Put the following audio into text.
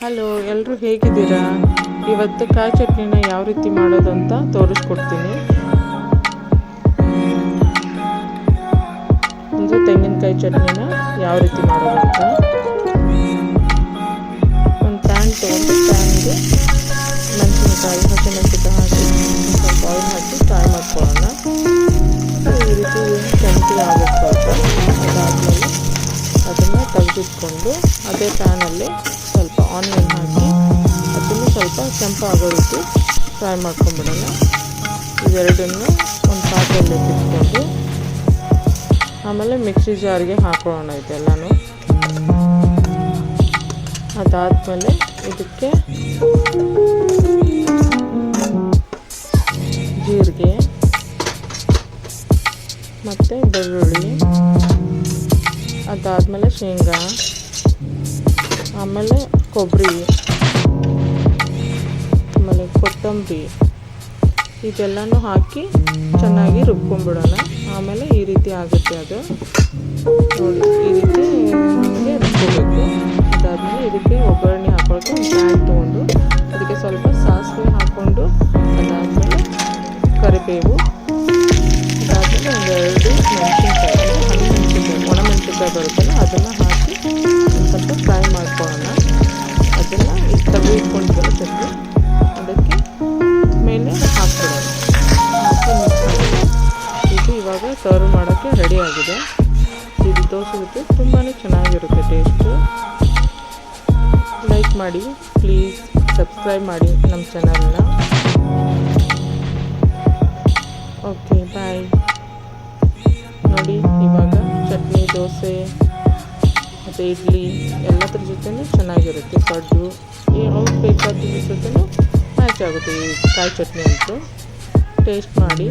Hello ಎಲ್ಲರೂ ಹೇಗಿದ್ದೀರಾ? ಇವತ್ತು ಕಾಯಿ ಚಟ್ನಿನ ಯಾವ ರೀತಿ ಮಾಡೋದು ಅಂತ ತೋರಿಸ್ಕೊಡ್ತೀನಿ. ಅಂದರೆ ತೆಂಗಿನಕಾಯಿ ಚಟ್ನಿನ ಯಾವ ರೀತಿ ಮಾಡೋದು ಅಂತ ಒಂದು ಪ್ಯಾನ್ ತೊಗೊಂಡು ಪ್ಯಾನ್ಗೆ ಮೆಣಸಿನಕಾಯಿ, ಹಸಿಮೆಣಸಿನಕಾಯಿ ಹಾಕಿ ಒಂದ್ ಸ್ವಲ್ಪ ಆಯಿಲ್ ಹಾಕಿ ಫ್ರೈ ಮಾಡ್ಕೊಳ್ಳೋಣ. ಈ ರೀತಿ ಚಟ್ನಿ ಆಗುತ್ತೆ ಅದಾದಮೇಲೆ ಅದನ್ನು ತೆಗೆದಿಟ್ಕೊಂಡು ಅದೇ ಪ್ಯಾನಲ್ಲಿ ಸ್ವಲ್ಪ ಆನಿಯನ್ ಹಾಕಿ, ಅದನ್ನು ಸ್ವಲ್ಪ ಕೆಂಪು ಆಗೋ ರೀತಿ ಫ್ರೈ ಮಾಡ್ಕೊಂಬಿಡೋಣ. ಇವೆರಡನ್ನು ಒಂದು ಪಾತ್ರೆಯಲ್ಲಿ ಇಟ್ಕೊಂಡು, ಆಮೇಲೆ ಮಿಕ್ಸಿ ಜಾರ್ಗೆ ಹಾಕೊಳ್ಳೋಣ ಇದೆಲ್ಲನೂ. ಅದಾದಮೇಲೆ ಇದಕ್ಕೆ ಜೀರಿಗೆ ಮತ್ತು ಬೆಳ್ಳುಳ್ಳಿ, ಅದಾದಮೇಲೆ ಶೇಂಗಾ. ಆಮೇಲೆ ಕೊಬ್ಬರಿ. ಆಮೇಲೆ ಕೊತ್ತಂಬರಿ. ಇದೆಲ್ಲನೂ ಹಾಕಿ ಚೆನ್ನಾಗಿ ರುಬ್ಕೊಂಡ್ಬಿಡೋಣ ಆಮೇಲೆ ಈ ರೀತಿ ಆಗುತ್ತೆ ಅದು. ನೋಡಿ, ಈ ರೀತಿ ನಮಗೆ ರುಬ್ಕೋಬೇಕು. ಅದಾದಮೇಲೆ ಇದಕ್ಕೆ ಒಗ್ಗರಣೆ ಹಾಕೊಳ್ಳೋಕೆ ಪ್ಯಾನ್ ತೊಗೊಂಡು, ಅದಕ್ಕೆ ಸ್ವಲ್ಪ ಸಾಸಿವೆ ಹಾಕ್ಕೊಂಡು, ಅದಾದಮೇಲೆ ಕರಿಬೇವು. ಅದಾದಮೇಲೆ ಒಂದೆರಡು ಮೆಣಸಿನ್ಕಾಯಿ ಹಣ್ಣು ಮೆಣಸಿನ್ಕಾಯಿ, ಒಣ ಮೆಣಸಿನ್ಕಾಯಿ ಬರುತ್ತಲ್ಲ, ಅದನ್ನು ಸರ್ವ್ ಮಾಡೋಕ್ಕೆ ರೆಡಿ ಆಗಿದೆ. ಇದು ದೋಸೆ ಜೊತೆ ತುಂಬಾ ಚೆನ್ನಾಗಿರುತ್ತೆ ಟೇಸ್ಟು ಲೈಕ್ ಮಾಡಿ ಪ್ಲೀಸ್ ಸಬ್ಸ್ಕ್ರೈಬ್ ಮಾಡಿ ನಮ್ಮ ಚಾನಲ್ನ ಓಕೆ ಬಾಯ್ ನೋಡಿ, ಇವಾಗ ಚಟ್ನಿ, ದೋಸೆ, ಮತ್ತು ಇಡ್ಲಿ, ಎಲ್ಲದ್ರ ಜೊತೆನೂ ಚೆನ್ನಾಗಿರುತ್ತೆ. ಕಡ್ಡು ಯಾವ್ದು ಬೇಕಾದ ಜೊತೆನೂ ಮ್ಯಾಚ್ ಆಗುತ್ತೆ, ಈ ಕಾಯಿ ಚಟ್ನಿ ಅಂತೂ. ಟೇಸ್ಟ್ ಮಾಡಿ